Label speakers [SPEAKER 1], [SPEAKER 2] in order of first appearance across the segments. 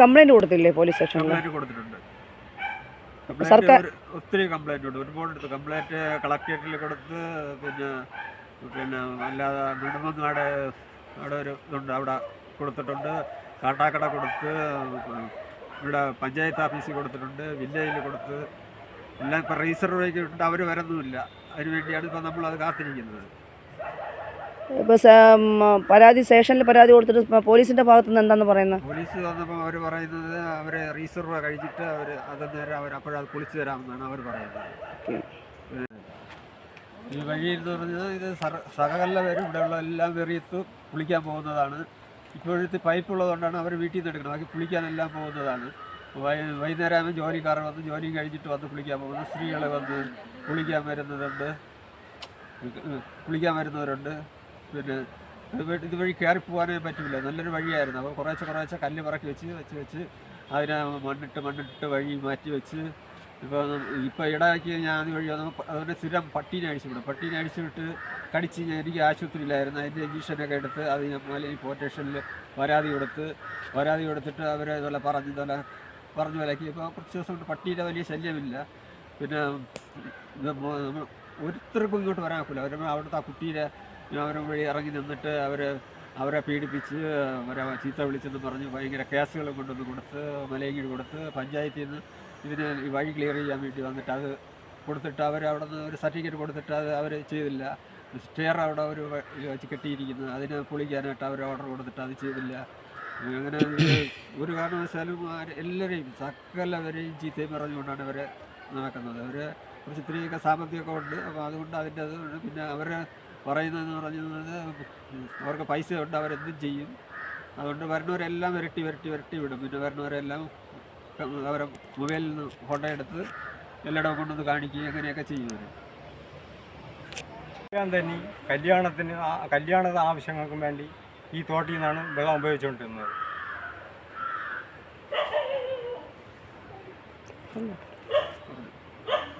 [SPEAKER 1] Complaint കൊടുത്തില്ലേ police സ്റ്റേഷനിൽ?
[SPEAKER 2] Complaint കൊടുത്തിട്ടുണ്ട്. കംപ്ലൈന്റ്
[SPEAKER 1] സർക്കാർ-
[SPEAKER 2] ഒരു- ഒത്തിരി കംപ്ലൈന്റ് ഉണ്ട്. ഒരുപാട് എടുത്ത്. കംപ്ലൈന്റ് കളക്ടറേറ്റിൽ കൊടുത്ത് പിന്നെ പിന്നെ അല്ലാതെ നെടുമങ്ങാട് അവിടെ ഒരു ഇതുണ്ട്. അവിടെ കൊടുത്തിട്ടുണ്ട്. കാട്ടാക്കട കൊടുത്ത് ഇവിടെ പഞ്ചായത്ത് ഓഫീസിൽ കൊടുത്തിട്ടുണ്ട്. വില്ലേജിൽ കൊടുത്ത്. എല്ലാം ഇപ്പോൾ റീസർവേക്ക് ഇട്ടിട്ട് അവർ വരുന്നുമില്ല. അതിന് വേണ്ടിയാണ് ഇപ്പോൾ നമ്മളത് കാത്തിരിക്കുന്നത്.
[SPEAKER 1] ഇപ്പോൾ പരാതി സ്റ്റേഷനിൽ പരാതി കൊടുത്തിട്ട് പോലീസിന്റെ ഭാഗത്തു നിന്ന് എന്താണെന്ന് പറയുന്നത്?
[SPEAKER 2] പോലീസ് വന്നപ്പോൾ അവർ പറയുന്നത് അവർ റീസർവ് കഴിച്ചിട്ട് അവർ അത് നേരം അവർ അപ്പോഴത് പൊളിച്ചു തരാമെന്നാണ് അവർ പറയുന്നത്. ഈ വഴി എന്ന് പറഞ്ഞത് ഇത് സഹകല്ല പേരും ഇവിടെയുള്ള എല്ലാം വെറിയത്ത് കുളിക്കാൻ പോകുന്നതാണ്. ഇപ്പോഴത്തെ പൈപ്പ് ഉള്ളതുകൊണ്ടാണ് അവർ വീട്ടിൽ നിന്ന് എടുക്കുന്നത്. ബാക്കി കുളിക്കാനെല്ലാം പോകുന്നതാണ്. വൈ വൈകുന്നേരം ആകുമ്പോൾ ജോലിക്കാർ വന്ന് ജോലി കഴിഞ്ഞിട്ട് വന്ന് കുളിക്കാൻ പോകുന്നു. സ്ത്രീകൾ വന്ന് കുളിക്കാൻ വരുന്നതുണ്ട്. കുളിക്കാൻ വരുന്നവരുണ്ട്. പിന്നെ ഇത് വഴി- കയറി പോകാനേ പറ്റില്ല നല്ലൊരു വഴിയായിരുന്നു. അപ്പോൾ കുറേശ്ശെ കുറേശ്ശെ കല്ല് പറക്കി വെച്ച് വെച്ച് വെച്ച് അതിനെ മണ്ണിട്ട് മണ്ണിട്ട് വഴി മാറ്റി വെച്ച് ഇപ്പോൾ ഇപ്പോൾ ഇടയ്ക്ക് ഞാൻ അത് വഴി അതുകൊണ്ട് സ്ഥിരം പട്ടീനെ അഴിച്ചു വിടും. പട്ടീനെ അഴിച്ചു വിട്ട് കടിച്ച് ഞാൻ എനിക്ക് ആശുപത്രിയിലായിരുന്നു. അതിന്റെ ഇഞ്ചക്ഷനൊക്കെ എടുത്ത് അത് ഞാൻ പോലീസ് സ്റ്റേഷനിൽ പരാതി കൊടുത്ത് പരാതി കൊടുത്തിട്ട് അവരെ ഇതുപോലെ പറഞ്ഞു ഇതുപോലെ പറഞ്ഞു വിലക്കി. ഇപ്പോൾ കുറച്ച് ദിവസം കൊണ്ട് പട്ടീന്റെ വലിയ ശല്യമില്ല. പിന്നെ ഇത് ഒരുത്തർക്കും ഇങ്ങോട്ട് വരാൻ ഒക്കില്ല. അവർ അവിടുത്തെ ആ കുട്ടീനെ അവരെ വഴി ഇറങ്ങി നിന്നിട്ട് അവർ അവരെ പീഡിപ്പിച്ച് അവരെ ചീത്ത വിളിച്ചെന്ന് പറഞ്ഞ് ഭയങ്കര കേസുകൾ കൊണ്ടുവന്ന് കൊടുത്ത് മലയങ്കിഴ് കൊടുത്ത് പഞ്ചായത്തിൽ നിന്ന് ഇതിന് ഈ വഴി ക്ലിയർ ചെയ്യാൻ വേണ്ടി വന്നിട്ട് അത് കൊടുത്തിട്ട് അവർ അവിടെ നിന്ന് ഒരു സർട്ടിഫിക്കറ്റ് കൊടുത്തിട്ട് അത് അവർ ചെയ്തില്ല. സ്റ്റെയർ അവിടെ ഒരു വെച്ച് കെട്ടിയിരിക്കുന്നത് അതിനെ പൊളിക്കാനായിട്ട് അവർ ഓർഡർ കൊടുത്തിട്ട് അത് ചെയ്തില്ല. അങ്ങനെ ഒരു കാരണവശാലും എല്ലാവരെയും സകലവരെയും ചീത്തയും പറഞ്ഞുകൊണ്ടാണ് അവർ നടക്കുന്നത്. അവർ കുറച്ച് ഇത്തിരിയൊക്കെ സാമ്പത്തികമൊക്കെ ഉണ്ട്. അപ്പോൾ അതുകൊണ്ട് അതിന്റെ അത് പിന്നെ അവർ പറയുന്നതെന്ന് പറഞ്ഞത് അവർക്ക് പൈസ ഉണ്ട് അവരെന്തും ചെയ്യും. അതുകൊണ്ട് വരുന്നവരെല്ലാം വിരട്ടി വിരട്ടി വിരട്ടി വിടും. പിന്നെ വരുന്നവരെല്ലാം അവരെ മൊബൈലിൽ നിന്ന് ഫോട്ടോ എടുത്ത് എല്ലായിടവും കൊണ്ടുവന്ന് കാണിക്കുകയും അങ്ങനെയൊക്കെ
[SPEAKER 3] ചെയ്യുന്നത്. തന്നെ കല്യാണത്തിന് കല്യാണ ആവശ്യങ്ങൾക്കും വേണ്ടി ഈ തോട്ടിൽ നിന്നാണ് വെള്ളം ഉപയോഗിച്ചുകൊണ്ടിരുന്നത്.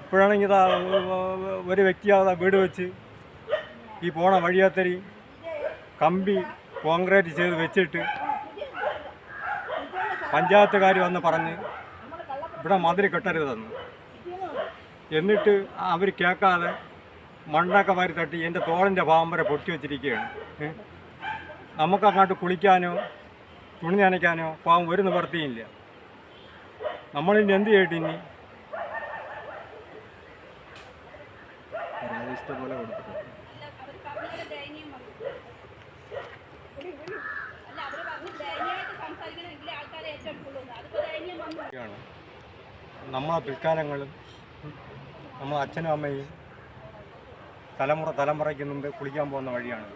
[SPEAKER 3] ഇപ്പോഴാണെങ്കിൽ ഒരു വ്യക്തി വീട് വെച്ച് ഈ പോണ വഴിയാത്തരി കമ്പി കോൺക്രീറ്റ് ചെയ്ത് വെച്ചിട്ട് പഞ്ചായത്തുകാർ വന്ന് പറഞ്ഞ് ഇവിടെ മതിരി കെട്ടരുതെന്ന് എന്നിട്ട് അവർ കേൾക്കാതെ മണ്ണൊക്കെ വാരി തട്ടി എന്റെ തോളിന്റെ ഭാഗം വരെ പൊട്ടി വെച്ചിരിക്കുകയാണ്. നമുക്ക് നമുക്കങ്ങോട്ട് കുളിക്കാനോ തുണി നനയ്ക്കാനോ പാവം ഒരു നിവർത്തിയില്ല നമ്മളിനി എന്ത് ചെയ്യട്ടെ ഇനി?
[SPEAKER 2] ഇഷ്ടംപോലെ കൊടുത്തിട്ടുണ്ട്.
[SPEAKER 3] നമ്മളെ പിൽക്കാലങ്ങളും നമ്മളെ അച്ഛനും അമ്മയും തലമുറ തലമുറയ്ക്ക് മുമ്പ് കുളിക്കാൻ പോകുന്ന വഴിയാണ്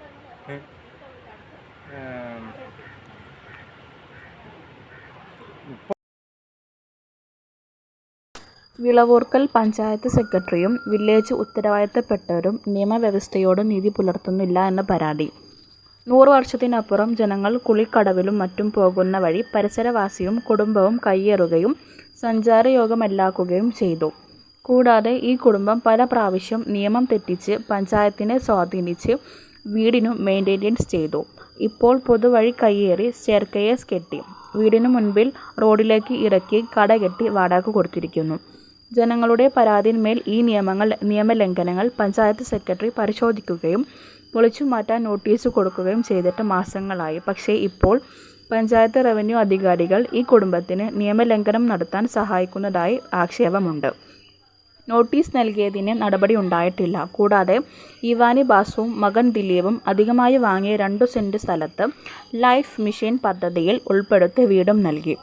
[SPEAKER 4] വിളവൂർക്കൽ പഞ്ചായത്ത് സെക്രട്ടറിയും വില്ലേജ് ഉത്തരവാദിത്തപ്പെട്ടവരും നിയമവ്യവസ്ഥയോട് നീതി പുലർത്തുന്നില്ല എന്ന പരാതി. നൂറ് വർഷത്തിനപ്പുറം ജനങ്ങൾ കുളിക്കടവിലും മറ്റും പോകുന്ന വഴി പരിസരവാസിയും കുടുംബവും കയ്യേറുകയും സഞ്ചാരയോഗമല്ലാക്കുകയും ചെയ്തു. കൂടാതെ ഈ കുടുംബം പല പ്രാവശ്യം നിയമം തെറ്റിച്ച് പഞ്ചായത്തിനെ സ്വാധീനിച്ച് വീടിനും മെയിന്റെനൻസ് ചെയ്തു. ഇപ്പോൾ പൊതുവഴി കയ്യേറി സ്റ്റെയർകേസ് കെട്ടി. വീടിനു മുൻപിൽ റോഡിലേക്ക് ഇറക്കി കട കെട്ടി വാടക കൊടുത്തിരിക്കുന്നു. ജനങ്ങളുടെ പരാതിന്മേൽ ഈ നിയമങ്ങൾ നിയമലംഘനങ്ങൾ പഞ്ചായത്ത് സെക്രട്ടറി പരിശോധിക്കുകയും പൊളിച്ചു മാറ്റാൻ നോട്ടീസ് കൊടുക്കുകയും ചെയ്തിട്ട് മാസങ്ങളായി. പക്ഷേ ഇപ്പോൾ പഞ്ചായത്ത് റവന്യൂ അധികാരികൾ ഈ കുടുംബത്തിന് നിയമലംഘനം നടത്താൻ സഹായിക്കുന്നതായി ആക്ഷേപമുണ്ട്. നോട്ടീസ് നൽകിയതിന് നടപടി ഉണ്ടായിട്ടില്ല. കൂടാതെ ഇവാനി ബാസുവും മകൻ ദിലീപും അധികമായി വാങ്ങിയ രണ്ടു സെന്റ് സ്ഥലത്ത് ലൈഫ് മിഷൻ പദ്ധതിയിൽ ഉൾപ്പെടുത്തി വീടും നൽകി.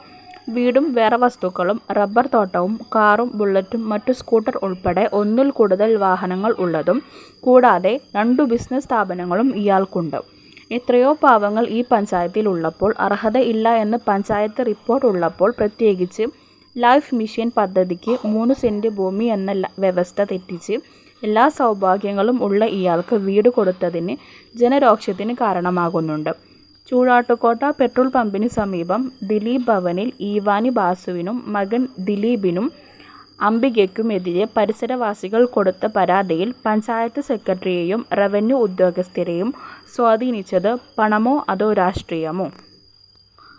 [SPEAKER 4] വീടും വേറെ വസ്തുക്കളും റബ്ബർ തോട്ടവും കാറും ബുള്ളറ്റും മറ്റു സ്കൂട്ടർ ഉൾപ്പെടെ ഒന്നിൽ കൂടുതൽ വാഹനങ്ങൾ ഉള്ളതും കൂടാതെ രണ്ടു ബിസിനസ് സ്ഥാപനങ്ങളും ഇയാൾക്കുണ്ട്. എത്രയോ പാവങ്ങൾ ഈ പഞ്ചായത്തിൽ ഉള്ളപ്പോൾ അർഹതയില്ല എന്ന് പഞ്ചായത്ത് റിപ്പോർട്ട് ഉള്ളപ്പോൾ പ്രത്യേകിച്ച് ലൈഫ് മിഷൻ പദ്ധതിക്ക് മൂന്ന് സെന്റ് ഭൂമി എന്ന വ്യവസ്ഥ തെറ്റിച്ച് എല്ലാ സൗഭാഗ്യങ്ങളും ഉള്ള ഇയാൾക്ക് വീട് കൊടുത്തതിന് ജനരോക്ഷത്തിന് കാരണമാകുന്നുണ്ട്. ചൂടാട്ടുകോട്ട പെട്രോൾ പമ്പിന് സമീപം ദിലീപ് ഭവനിൽ ഈവാനി ബാസുവിനും മകൻ ദിലീപിനും അംബികയ്ക്കുമെതിരെ പരിസരവാസികൾ കൊടുത്ത പരാതിയിൽ പഞ്ചായത്ത് സെക്രട്ടറിയെയും റവന്യൂ ഉദ്യോഗസ്ഥരെയും സ്വാധീനിച്ചത് പണമോ അതോ രാഷ്ട്രീയമോ?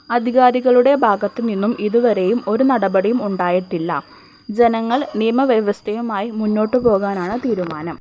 [SPEAKER 4] അധികാരികളുടെ ഭാഗത്തു നിന്നും ഇതുവരെയും ഒരു നടപടിയും ഉണ്ടായിട്ടില്ല. ജനങ്ങൾ നിയമവ്യവസ്ഥയുമായി മുന്നോട്ടു പോകാനാണ് തീരുമാനം.